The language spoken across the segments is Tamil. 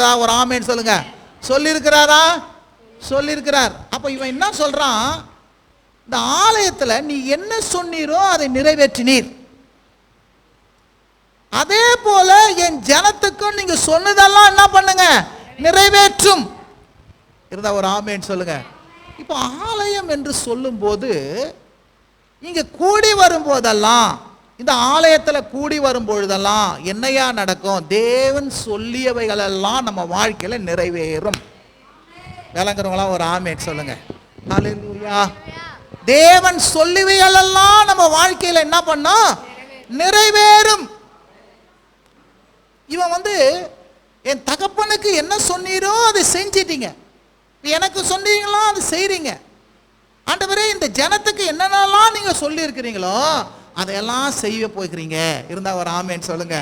ஒரு ஆமேன்னு சொல்லுங்க. சொல்லியிருக்கிறாரா? சொல்லியிருக்கிறார். அப்ப இவன் என்ன சொல்றான்? இந்த ஆலயத்துல நீ என்ன சொன்னீரோ அதை நிறைவேற்றினீர். அதே போல என் ஜனத்துக்கும் நீங்க சொன்னதெல்லாம் என்ன பண்ணுங்க? நிறைவேற்றும். இருந்தா ஒரு ஆமேன்னு சொல்லுங்க. இப்போ ஆலயம் என்று சொல்லும்போது இங்க கூடி வரும்போதெல்லாம் இந்த ஆலயத்தில் கூடி வரும்பொழுதெல்லாம் என்னையா நடக்கும்? தேவன் சொல்லியவைகளெல்லாம் நம்ம வாழ்க்கையில் நிறைவேறும். விளங்குறவங்களாம் ஒரு ஆமேன் சொல்லுங்க. தேவன் சொல்லுவைகளெல்லாம் நம்ம வாழ்க்கையில் என்ன பண்ணோம் நிறைவேறும். இவன் வந்து என் தகப்பனுக்கு என்ன சொன்னீரோ அதை செஞ்சிட்டீங்க. எனக்கு சொன்னீங்களோ அதை செய்றீங்க. ஆண்டவரே இந்த ஜனத்துக்கு என்னென்னலாம் நீங்கள் சொல்லியிருக்கிறீங்களோ அதையெல்லாம் செய்ய போய்க்கிறீங்க இருந்தால் ஒரு ஆமேன்னு சொல்லுங்க.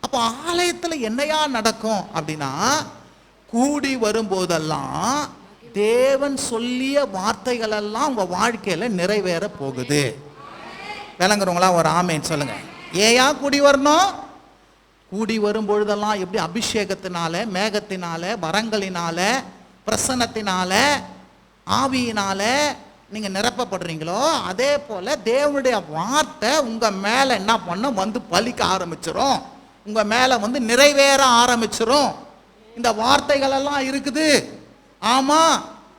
அப்போ ஆலயத்தில் என்னையா நடக்கும் அப்படின்னா கூடி வரும்போதெல்லாம் தேவன் சொல்லிய வார்த்தைகள் எல்லாம் உங்கள் வாழ்க்கையில் நிறைவேற போகுது. விளங்குறவங்களா ஒரு ஆமேன்னு சொல்லுங்க. ஏயா கூடி வரணும்? கூடி வரும் பொழுதெல்லாம் எப்படி அபிஷேகத்தினால மேகத்தினால வரங்களினால பிரசனத்தினால ஆவியினால நீங்க நிரப்பப்படுறீங்களோ அதே போல தேவனுடைய வார்த்தை உங்க மேல என்ன பண்ணும்? வந்து பலிக்க ஆரம்பிச்சிடும் உங்க மேல வந்து நிறைவேற ஆரம்பிச்சிடும் இந்த வார்த்தைகள் எல்லாம் இருக்குது. ஆமா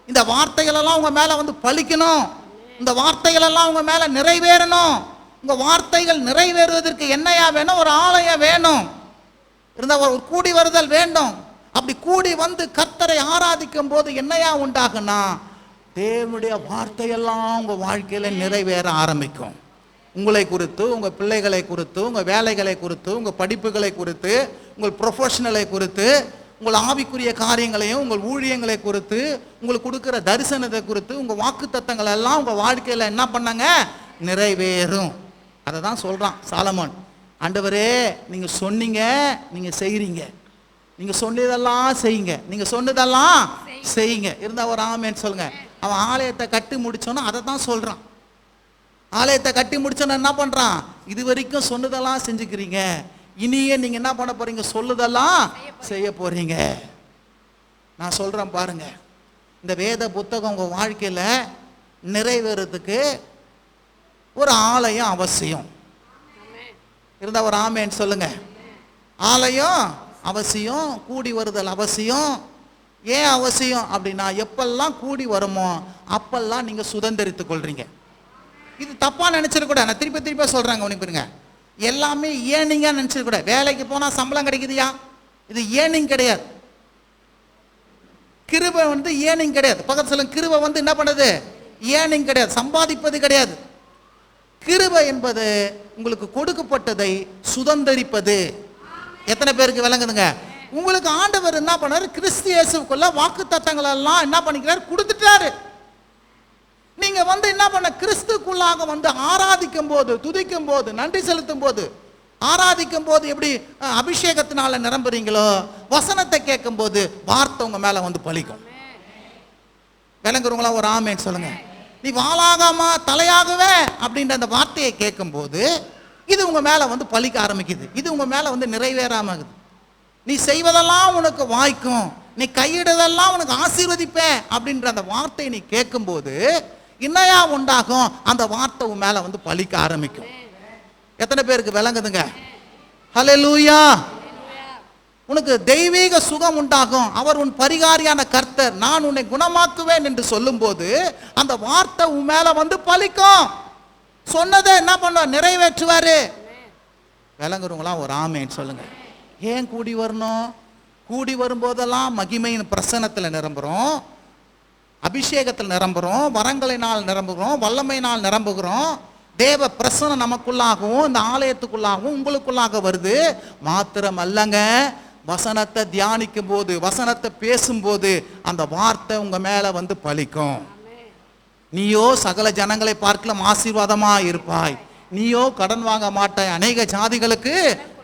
இந்த வார்த்தைகள் எல்லாம் உங்க மேல வந்து பலிக்கணும். இந்த வார்த்தைகள் எல்லாம் உங்க மேல நிறைவேறணும். உங்க வார்த்தைகள் நிறைவேறுவதற்கு என்னையா வேணும்? ஒரு ஆலயம் வேணும். இருந்தால் ஒரு கூடி வருதல் வேண்டும். அப்படி கூடி வந்து கர்த்தரை ஆராதிக்கும் போது என்னையா உண்டாகுன்னா தேவனுடைய வார்த்தையெல்லாம் உங்க வாழ்க்கையில நிறைவேற ஆரம்பிக்கும். உங்களை குறித்து உங்க பிள்ளைகளை குறித்து உங்க வேலைகளை குறித்து உங்க படிப்புகளை குறித்து உங்கள் ப்ரொஃபஷனலை குறித்து உங்கள் ஆவிக்குரிய காரியங்களையும் உங்கள் ஊழியங்களை குறித்து உங்களுக்கு கொடுக்கிற தரிசனத்தை குறித்து உங்க வாக்கு எல்லாம் உங்க வாழ்க்கையில என்ன பண்ணாங்க? நிறைவேறும். அதை தான் சொல்றான் சாலமோன். ஆண்டவரே நீங்க சொன்னீங்க நீங்க செய்றீங்க. நீங்க சொன்னதெல்லாம் செய்யுங்க. நீங்க சொன்னதெல்லாம் செய்யுங்க. இருந்தா ஒரு ஆமேன்னு சொல்லுங்க. அவன் ஆலயத்தை கட்டி முடிச்சோன்னா அதை தான் சொல்கிறான் ஆலயத்தை கட்டி முடிச்சோன்னா என்ன பண்ணுறான் இது வரைக்கும் சொன்னதெல்லாம் செஞ்சுக்கிறீங்க. இனியே நீங்கள் என்ன பண்ண போகிறீங்க சொல்லுதெல்லாம் செய்ய போகிறீங்க நான் சொல்கிறேன் பாருங்க. இந்த வேத புத்தகம் உங்கள் வாழ்க்கையில் நிறைவேறதுக்கு ஒரு ஆலயம் அவசியம். இருந்தால் ஒரு ஆமேன்னு சொல்லுங்க. ஆலயம் அவசியம் கூடி வருதல் அவசியம். ஏன் அவசியம் அப்படின்னா எப்பெல்லாம் கூடி வருமோ அப்பெல்லாம் நீங்கள் சுதந்திரித்து கொள்றீங்க. இது தப்பாக நினைச்சிடக்கூடாது நான் திருப்பி திருப்பி சொல்கிறாங்க உனக்கு எல்லாமே ஏனிங்க நினைச்சிடக்கூடாது வேலைக்கு போனால் சம்பளம் கிடைக்குதுயா? இது ஏனிங் கிடையாது. கிருபை வந்து ஏனிங் கிடையாது. பக்கத்து சொல்லுங்க கிருபை வந்து என்ன பண்ணுது? ஏனிங் கிடையாது. சம்பாதிப்பது கிடையாது. கிருபை என்பது உங்களுக்கு கொடுக்கப்பட்டதை சுதந்தரிப்பது. எத்தனை பேருக்கு விளங்குதுங்க? உங்களுக்கு ஆண்டவர் என்ன பண்ணார்? கிறிஸ்து இயேசுக்குள்ள வாக்கு தத்தங்கள் எல்லாம் என்ன பண்ணிக்கிறார்? கொடுத்துட்டாரு. நீங்க வந்து என்ன பண்ண? கிறிஸ்துக்குள்ளாக வந்து ஆராதிக்கும் போது துதிக்கும் போது நன்றி செலுத்தும் போது ஆராதிக்கும் போது எப்படி அபிஷேகத்தினால நிரம்புறீங்களோ? வசனத்தை கேட்கும் போது வார்த்தை உங்க மேல வந்து பழிக்கும். விளங்குறவங்களா ஒரு ஆமேன்னு சொல்லுங்க. நீ வாழாகாமா தலையாகவே அப்படின்ற அந்த வார்த்தையை கேட்கும்போது இது உங்க மேல வந்து பழிக்க ஆரம்பிக்குது. இது உங்க மேல வந்து நிறைவேறாம இருக்குது. நீ செய்வதெல்லாம் உனக்கு வாய்க்கும். நீ கையிடுதெல்லாம் உனக்கு ஆசீர்வதிப்பேன் அப்படின்ற அந்த வார்த்தையை நீ கேட்கும்போது இன்னையா உண்டாகும்? அந்த வார்த்தை உன் மேலே வந்து பழிக்க ஆரம்பிக்கும். எத்தனை பேருக்கு விளங்குதுங்க? ஹalleluya. உனக்கு தெய்வீக சுகம் உண்டாகும். அவர் உன் பரிகாரியான கர்த்தர். நான் உன்னை குணமாக்குவேன் என்று சொல்லும்போது அந்த வார்த்தை உன் மேலே வந்து பழிக்கும். சொன்னதை என்ன பண்ணுவார் நிறைவேற்றுவாரு. விளங்குறவங்களாம் ஒரு ஆமேன்னு சொல்லுங்கள் ஏன் கூடி வரணும்? கூடி வரும்போதெல்லாம் மகிமையின் பிரசனத்தில் நிரம்புகிறோம் அபிஷேகத்தில் நிரம்புகிறோம் வரங்களினால் நிரம்புகிறோம். வல்லமையினால் நிரம்புகிறோம். தேவ பிரசனம் நமக்குள்ளாகவும் இந்த ஆலயத்துக்குள்ளாகவும் உங்களுக்குள்ளாக வருது. மாத்திரம் அல்லங்க. வசனத்தை தியானிக்கும் போது வசனத்தை பேசும்போது அந்த வார்த்தை உங்க மேல வந்து பலிக்கும் நீயோ சகல ஜனங்களை பார்க்கலாம் ஆசீர்வாதமா இருப்பாய். நீயோ கடன் வாங்க மாட்டாய் அநேக ஜாதிகளுக்கு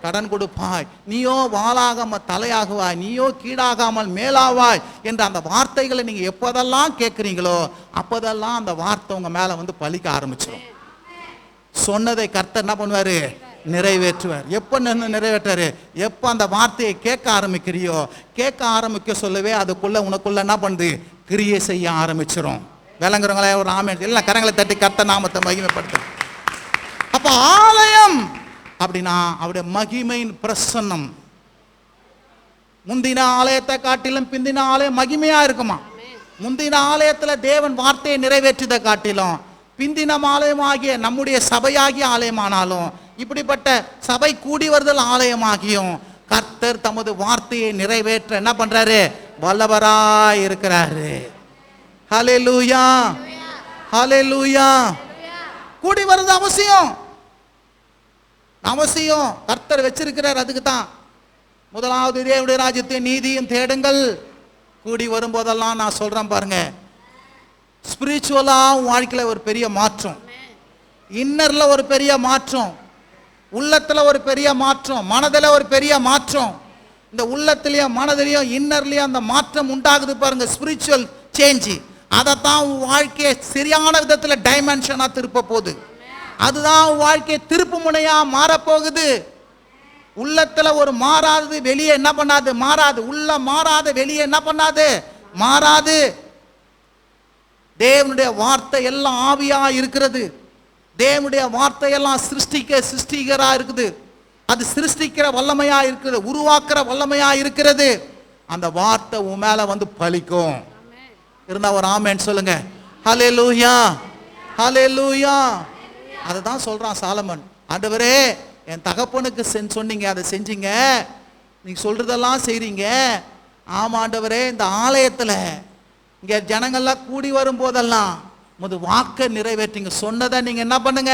கடன் கொடுப்பாய். நீயோ வாளாகாமல் தலையாகுவாய். நீயோ கீழாகாமல் மேலாவாய் என்ற அந்த வார்த்தைகளை நீங்கள் எப்போதெல்லாம் கேட்குறீங்களோ அப்போதெல்லாம் அந்த வார்த்தை உங்கள் மேலே வந்து பழிக்க ஆரம்பிச்சிடும் சொன்னதை கர்த்தர் என்ன பண்ணுவாரு? நிறைவேற்றுவார். எப்போ நின்று நிறைவேற்றாரு? எப்போ அந்த வார்த்தையை கேட்க ஆரம்பிக்கிறியோ கேட்க ஆரம்பிக்க சொல்லவே அதுக்குள்ளே உனக்குள்ளே என்ன பண்ணுது? கிரியை செய்ய ஆரம்பிச்சிடும் விளங்குறவங்களே ஒரு ஆமே எல்லாம் கரங்களை தட்டி கர்த்த நாமத்தை மகிமைப்படுத்து அப்போ ஆலயம் அப்படின்னா அவருடைய மகிமையின் பிரசன்னம். முந்தின ஆலயத்தை காட்டிலும் பிந்தின ஆலயம் மகிமையா இருக்குமா? முந்தின ஆலயத்துல தேவன் வார்த்தையை நிறைவேற்றியதை காட்டிலும் பிந்தின ஆலயமாகிய நம்முடைய சபையாகிய ஆலயமானாலும் இப்படிப்பட்ட சபை கூடி வருதல் ஆலயமாகியும் கர்த்தர் தமது வார்த்தையை நிறைவேற்ற என்ன பண்றாரு? வல்லவராய் இருக்கிறாரு. ஹalleluya ஹalleluya கூடி வருது அவசியம். அவசியம். கர்த்தர் வச்சிருக்கிறார் அதுக்கு தான் முதலாவது தேவடைய ராஜ்யத்தின் நீதியும் தேடுங்கள். கூடி வரும்போதெல்லாம் நான் சொல்கிறேன் பாருங்க. ஸ்பிரிச்சுவலாக உன் வாழ்க்கையில் ஒரு பெரிய மாற்றம். இன்னரில் ஒரு பெரிய மாற்றம். உள்ளத்தில் ஒரு பெரிய மாற்றம். மனதில் ஒரு பெரிய மாற்றம். இந்த உள்ளத்துலேயும் மனதிலையும் இன்னர்லேயும் அந்த மாற்றம் உண்டாகுது பாருங்க. ஸ்பிரிச்சுவல் சேஞ்சு அதைத்தான் உன் வாழ்க்கையை சரியான விதத்தில் டைமென்ஷனாக திருப்ப போகுது. அதுதான் உன் வாழ்க்கையை திருப்பு முனையா மாறப்போகுது. உள்ளத்துல ஒரு மாறாதது வெளியே என்ன பண்ணாது? மாறாது. உள்ள மாறாத வெளியே என்ன பண்ணாது? மாறாது. தேவனுடைய வார்த்தை எல்லாம் ஆவியா இருக்கிறது. தேவனுடைய வார்த்தை எல்லாம் சிருஷ்டிக்க சிருஷ்டிகரா இருக்குது. அது சிருஷ்டிக்கிற வல்லமையா இருக்குது. உருவாக்குற வல்லமையா இருக்கிறது. அந்த வார்த்தை உன் மேல வந்து பலிக்கும் இருந்தா ஒரு ஆமேன்னு சொல்லுங்க. ஹலே லூயா ஹலே லூயா அதை தான் சொல்கிறான் சாலமன். ஆண்டவரே என் தகப்பனுக்கு சென் சொன்னீங்க அதை செஞ்சீங்க. நீங்கள் சொல்கிறதெல்லாம் செய்கிறீங்க ஆமாம் ஆண்டவரே இந்த ஆலயத்தில் இங்கே ஜனங்கள்லாம் கூடி வரும்போதெல்லாம் முது வாக்கை நிறைவேற்றிங்க. சொன்னதை நீங்கள் என்ன பண்ணுங்க?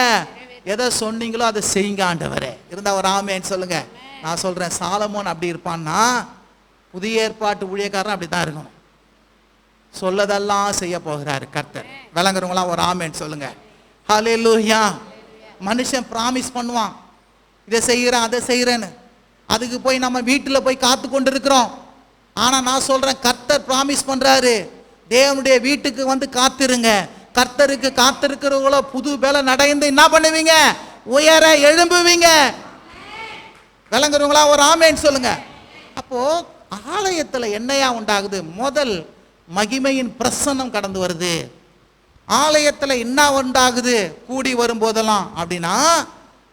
எதை சொன்னீங்களோ அதை செய்யுங்க ஆண்டவரே. இருந்தால் ஒரு ஆமேன்னு சொல்லுங்க. நான் சொல்கிறேன் சாலமோன் அப்படி இருப்பான்னா புதிய ஏற்பாட்டு ஊழியக்காரன் அப்படி தான் இருக்கணும். சொல்லதெல்லாம் செய்ய போகிறாரு கர்த்தர். விளங்குறவங்களாம் ஒரு ஆமேன்னு சொல்லுங்க லூஹியா மனுஷன் ப்ராமிஸ் பண்ணுவான். இதை செய்கிறேன் அதை செய்கிறேன்னு அதுக்கு போய் நம்ம வீட்டில் போய் காத்து கொண்டு இருக்கிறோம் ஆனால் நான் சொல்கிறேன் கர்த்தர் ப்ராமிஸ் பண்ணுறாரு தேவனுடைய வீட்டுக்கு வந்து காத்திருங்க. கர்த்தருக்கு காத்திருக்கிறவங்களோ புது வேலை நடைந்து என்ன பண்ணுவீங்க? உயர எழும்புவீங்க. விளங்குறவங்களா ஒரு ஆமேன்னு சொல்லுங்க. அப்போ ஆலயத்தில் என்னையா உண்டாகுது? முதல் மகிமையின் பிரசன்னம் கடந்து வருது. ஆலயத்தில் என்ன உண்டாகுது? கூடி வரும்போதெல்லாம் அப்படின்னா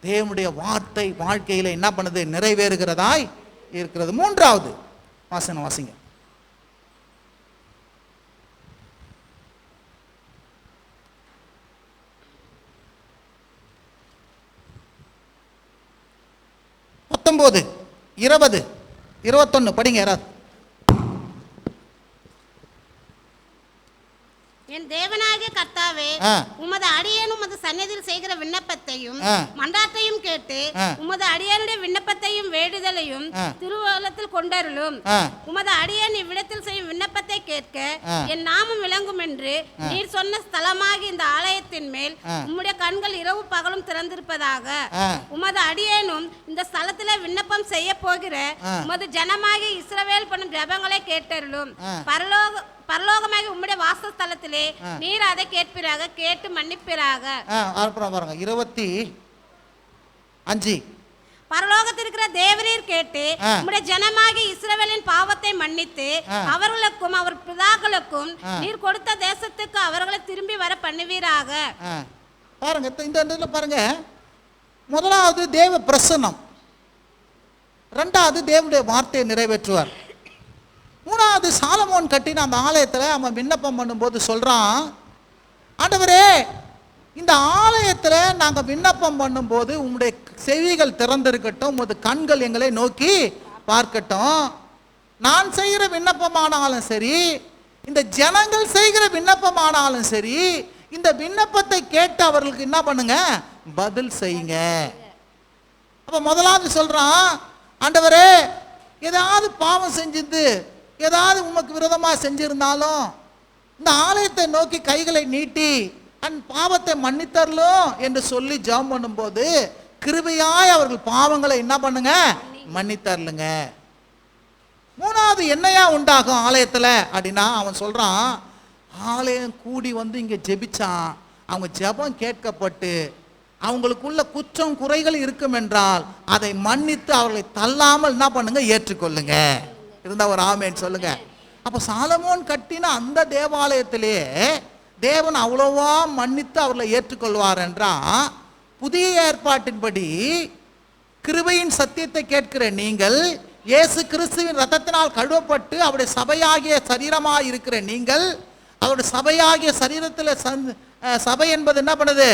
தேவனுடைய வார்த்தை வாழ்க்கையில் என்ன பண்ணுது? நிறைவேறுகிறதாய் இருக்கிறது. மூன்றாவது வாசனம் வாசிங்க. பத்தொன்பது இருபது இருபத்தொன்னு படிங்க யாராவது. என் தேவனாகிய கர்த்தாவே. உமது அடியேன் உமது சந்நிதியில் செய்கிற விண்ணப்பத்தையும். மன்றாட்டையும் கேட்டு. உமது அடியனுடைய விண்ணப்பத்தையும் வேண்டுதலையும் ஆ. திருவலத்தில் கொண்டருளும். உமது அடியேன் இவ்விடத்தில் செய்யும் விண்ணப்பத்தை கேட்க. என் நாமம் விளங்கும் என்று நீர் சொன்ன ஸ்தலமாகி இந்த ஆலயத்தின் மேல். உம்முடைய கண்கள் இரவு பகலும் திறந்திருப்பதாக. உமது அடியேனும் இந்த ஸ்தலத்தில் விண்ணப்பம் செய்ய போகிற. உமது ஜனமாகி இஸ்ரவேல் பண்ணும் ஜெபங்களை கேட்டருளும். பரலோக பரலோகமாகி உம்முடைய வாசஸ்தலத்திலே நீர் அதை கேட்பிறாக கேட்டு மன்னிப்பிறாக. அப்புறம் பாருங்க. இருபத்தி அஞ்சு. பரலோகத்தில் இருக்கிற தேவரீர் கேட்டு. உம்முடைய ஜனமாகி இஸ்ரவேலின் பாவத்தை மன்னித்து. அவர்களுக்கும் அவர் பிதாக்களுக்கும். நீர் கொடுத்த தேசத்துக்கு அவர்களை திரும்பி வர பண்ணுவீராக. பாருங்க இந்த- இந்த இடத்துல பாருங்க. முதலாவது தேவ பிரசன்னம். ரெண்டாவது தேவனுடைய வார்த்தையை நிறைவேற்றுவார். மூணாவது சாலமோன் கட்டின அந்த ஆலயத்தில் அவன் விண்ணப்பம் பண்ணும்போது சொல்கிறான் ஆண்டவரே இந்த ஆலயத்தில் நாங்கள் விண்ணப்பம் பண்ணும்போது உங்களுடைய செவிகள் திறந்திருக்கட்டும் உமது கண்கள் எங்களை நோக்கி பார்க்கட்டும். நான் செய்கிற விண்ணப்பமானாலும் சரி இந்த ஜனங்கள் செய்கிற விண்ணப்பமானாலும் சரி இந்த விண்ணப்பத்தை கேட்டு அவர்களுக்கு என்ன பண்ணுங்க? பதில் செய்யுங்க. அப்போ முதலாவது சொல்கிறான் ஆண்டவரே ஏதாவது பாவம் செஞ்சுது ஏதாவது உமக்கு விரோதமாக செஞ்சிருந்தாலும் இந்த ஆலயத்தை நோக்கி கைகளை நீட்டி அன் பாவத்தை மன்னித்தரலும் என்று சொல்லி ஜெபம் பண்ணும்போது கிருபையாய் அவர்கள் பாவங்களை என்ன பண்ணுங்க? மன்னித்தரலுங்க. மூணாவது என்னையா உண்டாகும் ஆலயத்தில் அப்படின்னா அவன் சொல்கிறான் ஆலயம் கூடி வந்து இங்கே ஜெபிச்சான். அவங்க ஜெபம் கேட்கப்பட்டு அவங்களுக்குள்ள குற்றம் குறைகள் இருக்கும் என்றால் அதை மன்னித்து அவர்களை தள்ளாமல் என்ன பண்ணுங்க? ஏற்றுக்கொள்ளுங்க. இருந்தால் ஒரு ஆமேன்னு சொல்லுங்க. அப்போ சாலமோன் கட்டின அந்த தேவாலயத்திலே தேவன் அவ்வளோவா மன்னித்து அவர்களை ஏற்றுக்கொள்வார் என்றா புதிய ஏற்பாட்டின்படி கிருபையின் சத்தியத்தை கேட்கிற நீங்கள் இயேசு கிறிஸ்துவின் ரத்தத்தினால் கழுவப்பட்டு அவருடைய சபையாகிய சரீரமாக இருக்கிற நீங்கள் அவருடைய சபையாகிய சரீரத்தில் சந் சபை என்பது என்ன பண்ணுது?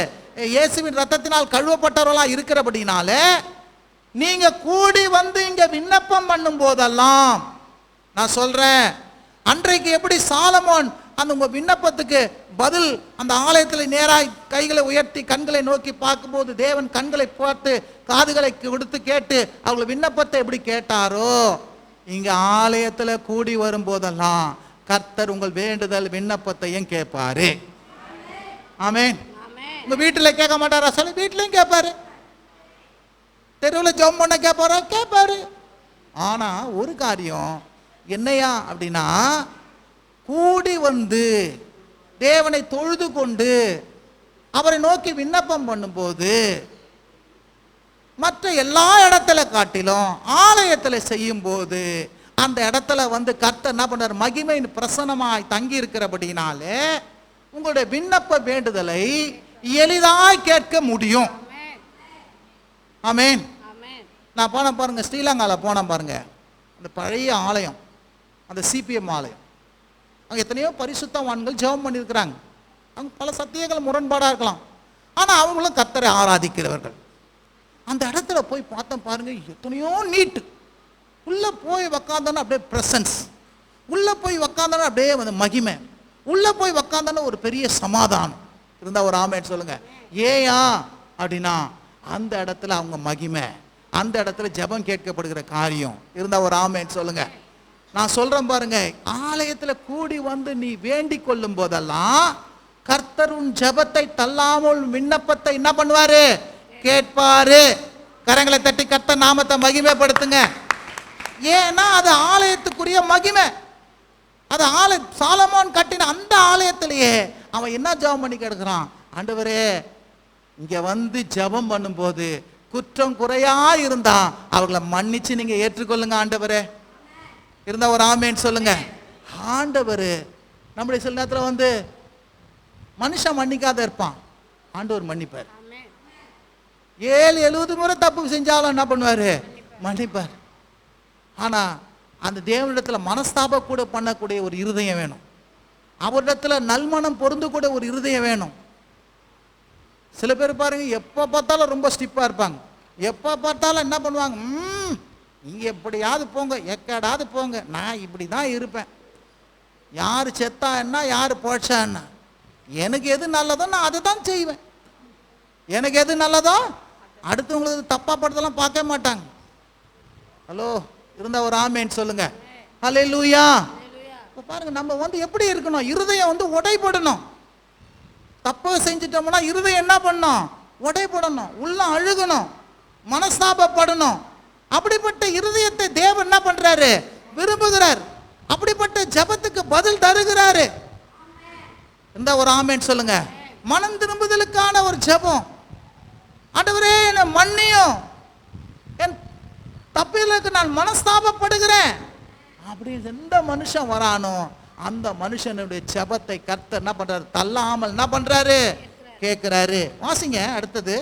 இயேசுவின் ரத்தத்தினால் கழுவப்பட்டவர்களாக இருக்கிறபடினால நீங்கள் கூடி வந்து இங்கே விண்ணப்பம் பண்ணும் போதெல்லாம் நான் சொல்றேன். அன்றைக்கு எப்படி சாலமோன் அந்த உங்க விண்ணப்பத்துக்கு பதில் அந்த ஆலயத்தில் நேராய் கைகளை உயர்த்தி கண்களை நோக்கி பார்க்கும்போது தேவன் கண்களை பார்த்து காதுகளை கொடுத்து கேட்டு அவங்க விண்ணப்பத்தை எப்படி கேட்டாரோ இங்க ஆலயத்துல கூடி வரும்போதெல்லாம் கர்த்தர் உங்கள் வேண்டுதல் விண்ணப்பத்தையும் கேட்பாரு. ஆமென். ஆமென். உங்க வீட்டுல கேட்க மாட்டாரா? சொல்லி வீட்லயும் கேட்பாரு. தெருவில் ஜோம் பண்ண கேட்பாரா? கேட்பாரு. ஆனா ஒரு காரியம் என்னையா அப்படின்னா கூடி வந்து தேவனை தொழுது கொண்டு அவரை நோக்கி விண்ணப்பம் பண்ணும்போது மற்ற எல்லா இடத்துல காட்டிலும் ஆலயத்துல செய்யும் போது அந்த இடத்துல வந்து கர்த்தர் என்ன பண்ணார் மகிமையின் பிரசனமாய் தங்கி இருக்கிறபடினாலே உங்களுடைய விண்ணப்ப வேண்டுதலை எளிதாய் கேட்க முடியும். ஆமென். நான் போனேன் பாருங்க ஸ்ரீலங்கால போனேன் பாருங்க. அந்த பழைய ஆலயம். அந்த சிபிஎம் ஆலயம். அங்கே எத்தனையோ பரிசுத்தவான்கள் ஜெபம் பண்ணியிருக்கிறாங்க. அங்கே பல சத்தியங்கள் முரண்பாடாக இருக்கலாம். ஆனால் அவங்களும் கத்தரை ஆராதிக்கிறவர்கள். அந்த இடத்துல போய் பார்த்தோம் பாருங்கள் எத்தனையோ நீட்டு. உள்ளே போய் உக்காந்தோன்னா அப்படியே ப்ரெசன்ஸ் உள்ளே போய் உக்காந்தோன்னா அப்படியே வந்து மகிமை. உள்ளே போய் உக்காந்தோன்னா ஒரு பெரிய சமாதானம். இருந்தால் ஒரு ஆமேன்னு சொல்லுங்கள் ஏயா? அப்படின்னா அந்த இடத்துல அவங்க மகிமை. அந்த இடத்துல ஜெபம் கேட்கப்படுகிற காரியம். இருந்தால் ஒரு ஆமேன்னு சொல்லுங்கள் நான் சொல்றேன் பாருங்க ஆலயத்தில் கூடி வந்து நீ வேண்டி கொள்ளும் போதெல்லாம் கர்த்தரும் ஜபத்தை ஜெபத்தை தள்ளாமல் விண்ணப்பத்தை என்ன பண்ணுவாரு? கேட்பாரு. கரங்களை தட்டி கர்த்தர் நாமத்தை மகிமைப்படுத்துங்க. ஏன்னா அது ஆலயத்துக்குரிய மகிமை. அது ஆலய சாலமோன் கட்டின அந்த ஆலயத்திலேயே அவன் என்ன ஜெபம் பண்ணி கிடக்குறான் ஆண்டவரே இங்க வந்து ஜெபம் பண்ணும்போது குற்றம் குறையா இருந்தா அவர்களை மன்னிச்சு நீங்க ஏற்றுக்கொள்ளுங்க ஆண்டவரே. இருந்தால் ஒரு ஆமேன்னு சொல்லுங்க. ஆண்டவர் நம்முடைய சில நேரத்தில் வந்து மனுஷன் மன்னிக்காத இருப்பான். ஆண்டவர் மன்னிப்பார். ஏழு எழுபது முறை தப்பு செஞ்சாலும் என்ன பண்ணுவாரு? மன்னிப்பார். ஆனா அந்த தேவனிடத்தில் மனஸ்தாப கூட பண்ணக்கூடிய ஒரு இருதயம் வேணும். அவரிடத்துல நல்மனம் பொருந்தக்கூடிய ஒரு இருதயம் வேணும். சில பேர் பாருங்க எப்போ பார்த்தாலும் ரொம்ப ஸ்டிப்பாக இருப்பாங்க. எப்போ பார்த்தாலும் என்ன பண்ணுவாங்க? எப்படியாவது போங்க எக்கடாவது போங்க. நான் இப்படி தான் இருப்பேன். யார் செத்தா என்ன யார் போச்சா என்ன? எனக்கு எது நல்லதோ நான் அதை தான் செய்வேன். எனக்கு எது நல்லதோ அடுத்தவங்களுக்கு தப்பாக படத்தெல்லாம் பார்க்க மாட்டாங்க. ஹலோ இருந்தால் ஒரு ஆமேன்னு சொல்லுங்க. ஹலே லூயா இப்போ பாருங்க நம்ம வந்து எப்படி இருக்கணும்? இருதயம் வந்து உடைபடணும். தப்பு செஞ்சிட்டோம்னா இருதயம் என்ன பண்ணணும் உடைபடணும். உள்ள அழுகணும். மனஸ்தாபப்படணும். அப்படிப்பட்ட இருதயத்தை தேவன் என்ன பண்றாரு? விரும்புகிறார். அப்படிப்பட்ட ஜெபத்துக்கு பதில் தருகிறாரு. இந்த ஒரு ஆமேன் சொல்லுங்க. மனம் திரும்புதலுக்கான ஒரு ஜெபம். ஆண்டவரே என்னை மன்னியும் என் தப்பிலுக்கு நான் மனஸ்தாபப்படுகிறேன். அப்படி எந்த மனுஷன் வரானோ அந்த மனுஷனுடைய ஜெபத்தை கர்த்தர் என்ன பண்றாரு? தள்ளாமல் என்ன பண்றாரு? கேட்கிறாரு. வாசிங்க அடுத்தது.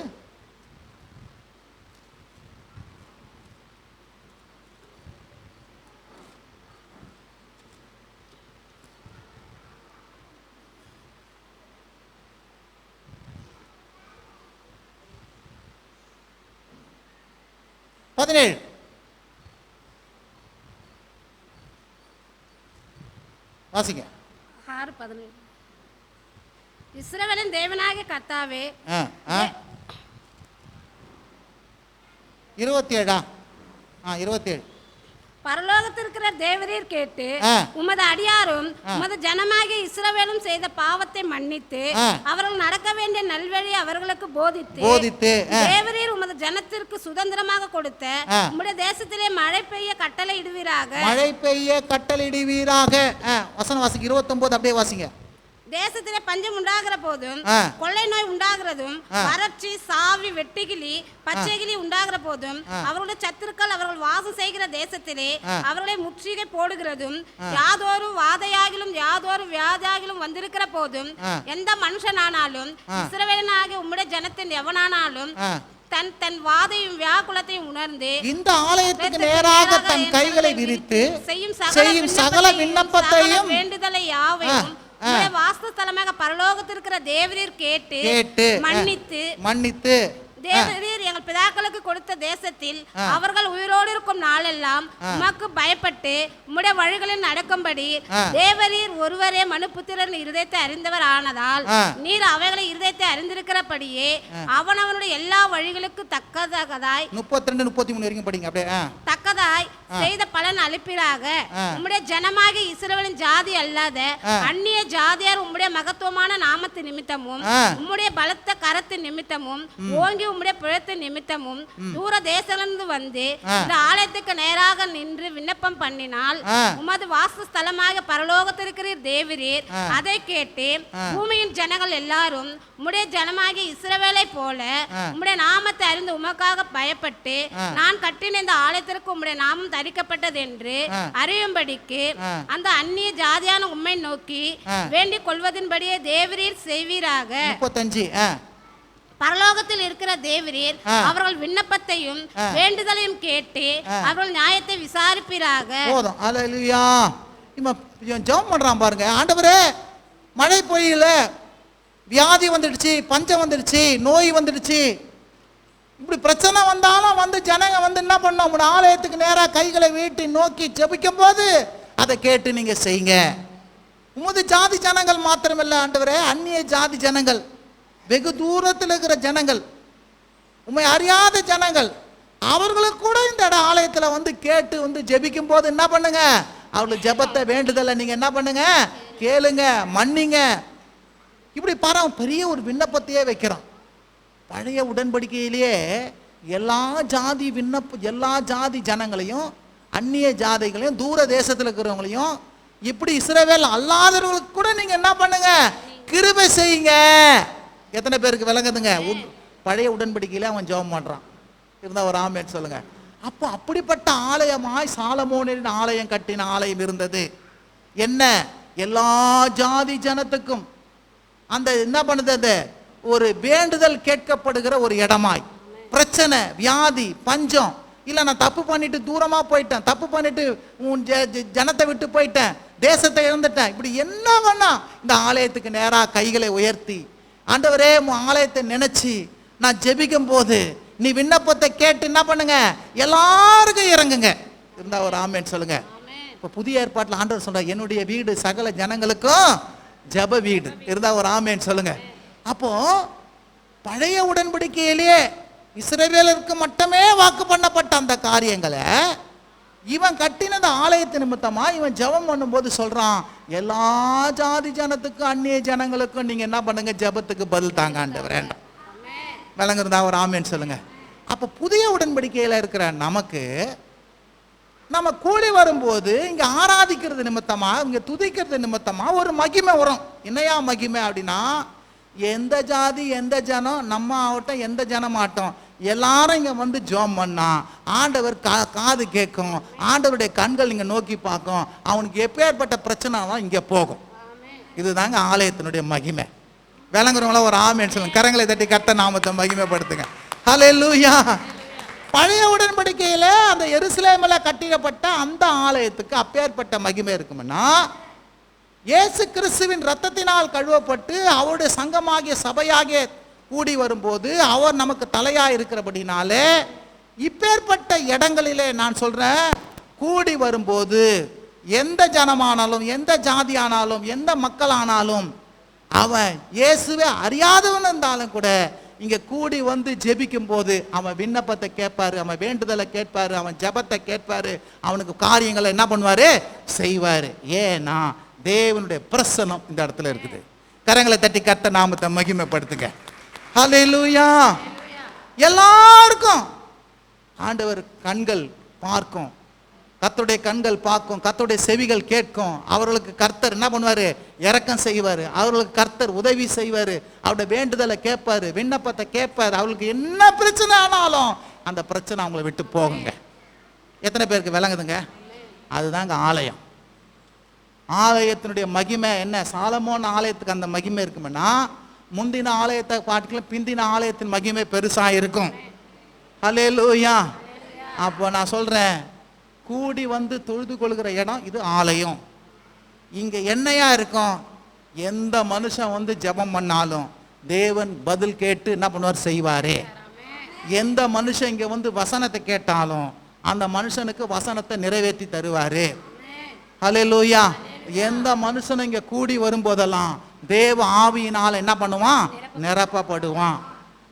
பதினேழு. வாசிங்க. ஆறு பதினேழு. இஸ்ரவேலின் ஆ ஆ. இருபத்தி ஏழா ஆ இருபத்தேழு. பரலோகத்திற்கிற தேவரீர் கேட்டு. உமது அடியாரும். உமது ஜனமாகிய இஸ்ரவேலும் செய்த பாவத்தை மன்னித்து. அவர்கள் நடக்க வேண்டிய நல்வழி அவர்களுக்கு போதித்து போதித்து ஜனத்திற்கு சுதந்திரமாக கொடுத்த. உம்முடைய தேசத்திலே மழை பெய்ய கட்டளை இடுவீராக மழை பெய்ய கட்டளிடுவீராக ஆ, வசனம் வாசிங்க இருபத்தொன்பது அப்படியே வாசிங்க தேசத்திலே பஞ்சம் உண்டாகிற போதும். கொள்ளை நோய் உண்டாகிறதும். வறட்சி சாவி வெட்டுகிளி பச்சைகிளி உண்டாகிற போதும் அவர்களுடைய சத்துருக்கள் அவர்கள் வாசம் செய்கிற தேசத்திலே. அவர்களை முற்றுகை போடுகிறதும் யாதொரு வாதையாகிலும் யாதொரு வியாதியாகிலும் வந்திருக்கிற போதும். எந்த மனுஷனானாலும் இஸ்ரவேலனாகிய உம்முடைய ஜனத்தின் எவனானாலும். தன் தன் வாதையும் வியாக்குலத்தையும் உணர்ந்து இந்த ஆலயத்துக்கு நேராக தன் கைகளை விரித்து செய்யும் சகல விண்ணப்பத்தையும் வேண்டுதலை யாவையும் பரலோகத்தில் இருக்கிற தேவரீர் கேட்டு கேட்டு மன்னித்து மன்னித்து பிதாக்களுக்கு கொடுத்த தேசத்தில் அவர்கள் உயிரோடு இருக்கும் நாளெல்லாம் உமக்கு பயப்பட்டு உம்முடைய வழிகளில் நடக்கும்படி. தேவரீர் ஒருவரே மனுபுத்திரன் இருதயத்தை அறிந்தவர் ஆனதால். நீர் அவைகளை இருதயத்தை அறிந்திருக்கிறபடியே அவனவனுடைய எல்லா வழிகளுக்கு தக்கதகதாய் முப்பத்தி ரெண்டு முப்பத்தி மூணு வரைக்கும் படிங்க அப்படியே. தக்கதாய் செய்த பலன் அளிப்பிறாக ஆ. உம்முடைய ஜனமாகிய இஸ்ரவேலின் ஜாதி அல்லாத. அந்நிய ஜாதியார் உம்முடைய மகத்துவமான நாமத்து நிமித்தமும். உம்முடைய பலத்த கரத்து நிமித்தமும் ஓங்கி உம்முடைய பிழத்து நிமித்தமும் தூர தேசத்திலிருந்து வந்து. இந்த ஆலயத்துக்கு நேராக நின்று விண்ணப்பம் பண்ணினால். உமது வாசஸ்தலமாக பரலோகத்திற்கிறீர் தேவரீர் ஆ. அதை கேட்டு. பூமியின் ஜனங்கள் எல்லாரும் உம்முடைய ஜனமாகிய இஸ்ரவேலை போல. உம்முடைய நாமத்தை அறிந்து உமக்காக பயப்பட்டு. நான் கட்டின இந்த ஆலயத்திற்கு உம்முடைய நாமம் தரிக்கப்பட்டது என்று. அறியும்படிக்கு. அந்த அந்நிய ஜாதியான உம்மை நோக்கி. வேண்டிக் கொள்வதின்படியே தேவரீர் செய்வீராக முப்பத்தஞ்சு. பரலோகத்தில் இருக்கிற தேவரீர். அவர்கள் விண்ணப்பத்தையும். வேண்டுதலையும் கேட்டு. அவர்கள் நியாயத்தை விசாரிப்பீராக. போதும். அல்லேலூயா இவன் ஜெபம் பண்றான் பாருங்க. ஆண்டவரே மழை பொழியல வியாதி வந்துடுச்சு பஞ்சம் வந்துடுச்சு நோய் வந்துடுச்சு. இப்படி பிரச்சனை வந்தாலும் வந்து ஜனங்க வந்து என்ன பண்ணோம்? உங்களோட ஆலயத்துக்கு நேராக கைகளை வீட்டி நோக்கி ஜெபிக்கும் போது அதை கேட்டு நீங்க செய்யுங்க. உமது ஜாதி ஜனங்கள் மாத்திரமில்ல ஆண்டவரே. அந்நிய ஜாதி ஜனங்கள். வெகு தூரத்தில் இருக்கிற ஜனங்கள் உண்மை அறியாத ஜனங்கள் அவர்களுக்கு கூட இந்த இட ஆலயத்தில் வந்து கேட்டு வந்து ஜெபிக்கும் போது என்ன பண்ணுங்க? அவர்களுக்கு ஜெபத்தை வேண்டுதலை நீங்க என்ன பண்ணுங்க? கேளுங்க மன்னிங்க. இப்படி பாரு பெரிய ஒரு விண்ணப்பத்தையே வைக்கிறான். பழைய உடன்படிக்கையிலேயே எல்லா ஜாதி விண்ணப்ப எல்லா ஜாதி ஜனங்களையும் அந்நிய ஜாதிகளையும் தூர தேசத்தில் இருக்கிறவங்களையும் இப்படி இஸ்ரவேல் அல்லாதவர்களுக்கு கூட நீங்க என்ன பண்ணுங்க? கிருபை செய்யுங்க. எத்தனை பேருக்கு விளங்குதுங்க? பழைய உடன்படிக்கையில அவன் ஜெபம் பண்றான். இருந்தா ஒரு ஆமேன் சொல்லுங்க. அப்போ அப்படிப்பட்ட ஆலயமாய் சாலமோனின் ஆலயம் கட்டின ஆலயம் இருந்தது. என்ன? எல்லா ஜாதி ஜனத்துக்கும். அந்த என்ன பண்ணுது அந்த ஒரு வேண்டுதல் கேட்கப்படுகிற ஒரு இடமாய். பிரச்சனை வியாதி பஞ்சம். இல்லை நான் தப்பு பண்ணிட்டு தூரமாக போயிட்டேன். தப்பு பண்ணிட்டு உன் ஜனத்தை விட்டு போயிட்டேன். தேசத்தை இழந்துட்டேன். இப்படி என்ன வேணா இந்த ஆலயத்துக்கு நேராக கைகளை உயர்த்தி ஆண்டவரே உன் ஆலயத்தை நினைச்சு நான் ஜெபிக்கும் போது நீ விண்ணப்பத்தை கேட்டு என்ன பண்ணுங்க? எல்லாருக்கும் இறங்குங்க. இருந்தா ஒரு ஆமேன்னு சொல்லுங்க. இப்போ புதிய ஏற்பாட்டில் ஆண்டவர் சொல்றார் என்னுடைய வீடு சகல ஜனங்களுக்கும் ஜெப வீடு. இருந்தா ஒரு ஆமேன்னு சொல்லுங்க. அப்போ பழைய உடன்படிக்கையிலேயே இஸ்ரவேலருக்கு மட்டுமே வாக்கு பண்ணப்பட்ட அந்த காரியங்களை இவன் கட்டினது ஆலயத்து நிமித்தமா இவன் ஜெபம் பண்ணும்போது சொல்றான் எல்லா ஜாதி ஜனத்துக்கும் அந்நிய ஜனங்களுக்கும் நீங்க என்ன பண்ணுங்க ஜெபத்துக்கு பதில் தாங்க வேண்டாம் விளங்குறதா ஒரு ஆமேன்னு சொல்லுங்க. அப்போ புதிய உடன்படிக்கையில் இருக்கிற நமக்கு நம்ம கூடி வரும்போது இங்க ஆராதிக்கிறது நிமித்தமா இங்க துதிக்கிறது நிமித்தமா ஒரு மகிமை வரும். என்னையா மகிமை அப்படின்னா எந்த ஜாதி எந்த ஜனம் நம்ம ஆகட்டும் எந்த ஜனம் ஆகட்டும் எல்லாரும் இங்கே வந்து ஜோம் பண்ணா ஆண்டவர் கா காது கேட்கும் ஆண்டவருடைய கண்கள் இங்கே நோக்கி பார்க்கும் அவனுக்கு எப்பேற்பட்ட பிரச்சனை தான் இங்கே போகும். இதுதாங்க ஆலயத்தினுடைய மகிமை. விளங்குறவங்கள ஒரு ஆமேன்னு சொல்லுங்க. கரங்களை தட்டி கத்த நாமத்தை மகிமைப்படுத்துங்க. ஹalleluya பழைய உடன்படிக்கையில் அந்த எருசலேமில் கட்டிடப்பட்ட அந்த ஆலயத்துக்கு அப்பேற்பட்ட மகிமை இருக்கும்னா இயேசு கிறிஸ்துவின் ரத்தத்தினால் கழுவப்பட்டு அவருடைய சங்கமாகிய சபையாகிய கூடி வரும்போது அவர் நமக்கு தலையாக இருக்கிறபடினாலே இப்பேற்பட்ட இடங்களிலே நான் சொல்கிறேன் கூடி வரும்போது எந்த ஜனமானாலும் எந்த ஜாதி ஆனாலும் எந்த மக்கள் ஆனாலும் அவன் இயேசுவே அறியாதவன் இருந்தாலும் கூட இங்கே கூடி வந்து ஜெபிக்கும் போது அவன் விண்ணப்பத்தை கேட்பாரு அவன் வேண்டுதலை கேட்பாரு அவன் ஜெபத்தை கேட்பாரு அவனுக்கு காரியங்களை என்ன பண்ணுவாரு? செய்வார். ஏன்னா தேவனுடைய பிரசனம் இந்த இடத்துல இருக்குது. கரங்களை தட்டி கத்த நாமத்தை மகிமைப்படுத்துங்க. ஹalleluya எல்லாருக்கும் ஆண்டவர் கண்கள் பார்க்கும். கர்த்தருடைய கண்கள் பார்க்கும். கர்த்தருடைய செவிகள் கேட்கும். அவர்களுக்கு கர்த்தர் என்ன பண்ணுவார்? இரக்கம் செய்வார். அவர்களுக்கு கர்த்தர் உதவி செய்வார். அவருடைய வேண்டுதலை கேட்பார். விண்ணப்பத்தை கேட்பாரு. அவர்களுக்கு என்ன பிரச்சனை ஆனாலும் அந்த பிரச்சனை அவங்கள விட்டு போகுங்க. எத்தனை பேருக்கு விளங்குதுங்க? அதுதாங்க ஆலயம். ஆலயத்தினுடைய மகிமை என்ன? சாலமோன் ஆலயத்துக்கு அந்த மகிமை இருக்குமென்னா முந்தின ஆலயத்தை பாட்டுக்கலாம் பிந்தின ஆலயத்தின் மகிமை பெருசாக இருக்கும் ஹalleluya. அப்போ நான் சொல்கிறேன் கூடி வந்து தொழுது கொள்கிற இடம் இது ஆலயம். இங்கே என்னையா இருக்கும்? எந்த மனுஷன் வந்து ஜெபம் பண்ணாலும் தேவன் பதில் கேட்டு என்ன பண்ணுவார்? செய்வாரே. எந்த மனுஷன் இங்கே வந்து வசனத்தை கேட்டாலும் அந்த மனுஷனுக்கு வசனத்தை நிறைவேற்றி தருவார். அலே லூயா எந்த மனுஷனும் இங்கே கூடி வரும்போதெல்லாம் தேவ ஆவியினால் என்ன பண்ணுவான்? நிரப்பப்படுவான்.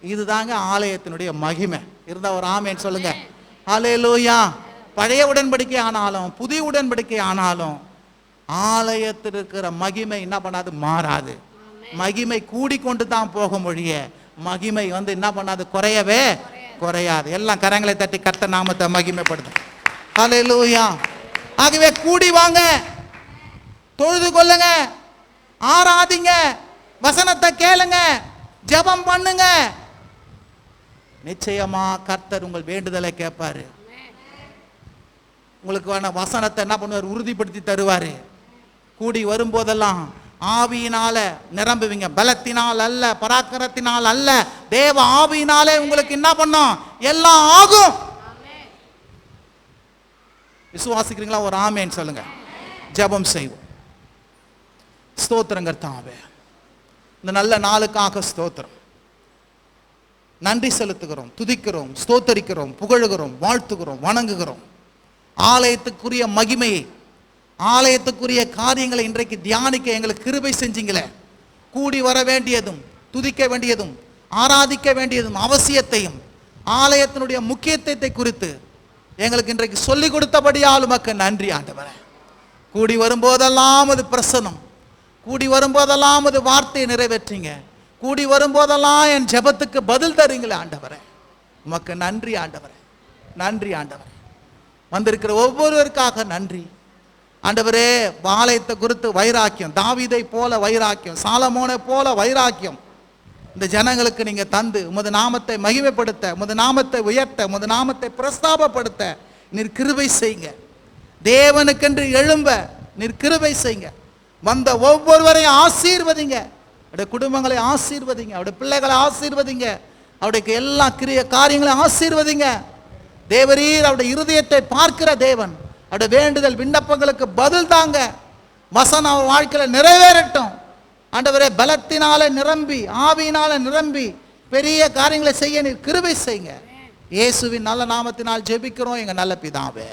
இதுதாங்க ஆலயத்தினுடைய மகிமை. இருந்தால் ஒரு ஆமேன்னு சொல்லுங்க. அலையலூயா பழைய உடன்படிக்கை ஆனாலும் புதிய உடன்படிக்கை ஆனாலும் ஆலயத்தில் இருக்கிற மகிமை என்ன பண்ணாது? மாறாது. மகிமை கூடிக்கொண்டு தான் போக மொழிய மகிமை வந்து என்ன பண்ணாது? குறையவே குறையாது. எல்லாம் கரங்களை தட்டி கர்த்த நாமத்தை மகிமைப்படுது அலையலூயா ஆகவே கூடி வாங்க. தொழுது கொள்ளுங்க. ஆராதிங்க வசனத்தை கேளுங்க ஜெபம் பண்ணுங்க. நிச்சயமா கர்த்தர் உங்கள் வேண்டுதலை கேட்பாரு. உங்களுக்கு வேணா வசனத்தை என்ன பண்ணுவார்? உறுதிப்படுத்தி தருவாரு. கூடி வரும்போதெல்லாம் ஆவியினால நிரம்புவீங்க. பலத்தினால் அல்ல பராக்கிரத்தினால் அல்ல. தேவ ஆவியினாலே உங்களுக்கு என்ன பண்ணும்? எல்லாம் ஆகும். விசுவாசிக்கிறீங்களா? ஒரு ஆமேன்னு சொல்லுங்க. ஜெபம் செய்வோம். ஸ்தோத்திரம் கர்த்தாவே இந்த நல்ல நாளுக்காக ஸ்தோத்திரம். நன்றி செலுத்துகிறோம் துதிக்கிறோம் ஸ்தோத்தரிக்கிறோம் புகழுகிறோம் வாழ்த்துகிறோம் வணங்குகிறோம். ஆலயத்துக்குரிய மகிமையை ஆலயத்துக்குரிய காரியங்களை இன்றைக்கு தியானிக்க எங்களுக்கு கிருபை செஞ்சீங்களே. கூடி வர வேண்டியதும் துதிக்க வேண்டியதும் ஆராதிக்க வேண்டியதும் அவசியத்தையும் ஆலயத்தினுடைய முக்கியத்துவத்தை குறித்து எங்களுக்கு இன்றைக்கு சொல்லிக் கொடுத்தபடியால் உமக்கு நன்றி ஆண்டவரே. கூடி வரும்போதெல்லாம் அது பிரசனம் கூடி வரும்போதெல்லாம் அது வார்த்தையை நிறைவேற்றீங்க. கூடி வரும்போதெல்லாம் என் ஜெபத்துக்கு பதில் தரீங்களே ஆண்டவரே. உமக்கு நன்றி ஆண்டவரே. நன்றி ஆண்டவரே. வந்திருக்கிற ஒவ்வொருவருக்காக நன்றி. ஆண்டவரே பாளையத்தை குறித்து வைராக்கியம் தாவீதை போல வைராக்கியம் சாலமோனை போல வைராக்கியம். இந்த ஜனங்களுக்கு நீங்க தந்து உமது நாமத்தை மகிமைப்படுத்த உமது நாமத்தை உயர்த்த உமது நாமத்தை பிரஸ்தாபப்படுத்த நீர் கிருபை செய்யுங்க. தேவனுக்கென்று எழும்ப நீர் கிருபை செய்யுங்க. வந்த ஒவ்வொருவரையும் ஆசீர்வதிங்க. அவருடைய குடும்பங்களை ஆசீர்வதிங்க. அவருடைய பிள்ளைகளை ஆசீர்வதிங்க. அவருடைய எல்லா கிரிய காரியங்களையும் ஆசீர்வதிங்க. தேவரீர் அவருடைய இருதயத்தை பார்க்கிற தேவன். அவருடைய வேண்டுதல் விண்ணப்பங்களுக்கு பதில் தாங்க. வசனம் அவர் வாழ்க்கையில் நிறைவேறட்டும். ஆண்டவரே பலத்தினால நிரம்பி ஆவியினால நிரம்பி பெரிய காரியங்களை செய்ய நீர் கிருபை செய்யுங்க. இயேசுவின் நல்ல நாமத்தினால் ஜெபிக்கிறோம். எங்க நல்ல பிதாவே.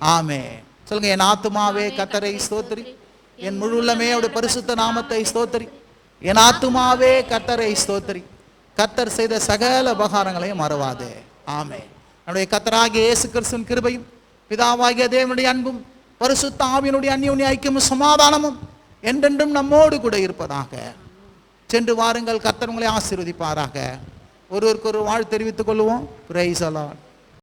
ஆமே சொல்லுங்க என் ஆத்துமாவே கத்தரை ஸ்தோத்திரி. என் முழு உள்ளமே அவருடைய பரிசுத்த நாமத்தை ஸ்தோத்தரி. என் ஆத்துமாவே கத்தரை ஸ்தோத்தரி. கத்தர் செய்த சகல உபகாரங்களையும் மறவாதே. ஆமே நம்முடைய கத்தராகிய இயேசு கிறிஸ்துவின் கிருபையும் பிதாவாகிய தேவனுடைய அன்பும் பரிசுத்த ஆவியனுடைய அந்நியுடைய ஐக்கியமும் சமாதானமும் என்றென்றும் நம்மோடு கூட இருப்பதாக. சென்று வாருங்கள் கத்தர் உங்களை ஆசீர்வதிப்பாராக. ஒருவருக்கு ஒரு வாழ் தெரிவித்துக் கொள்வோம் பிரைஸ் அலாட்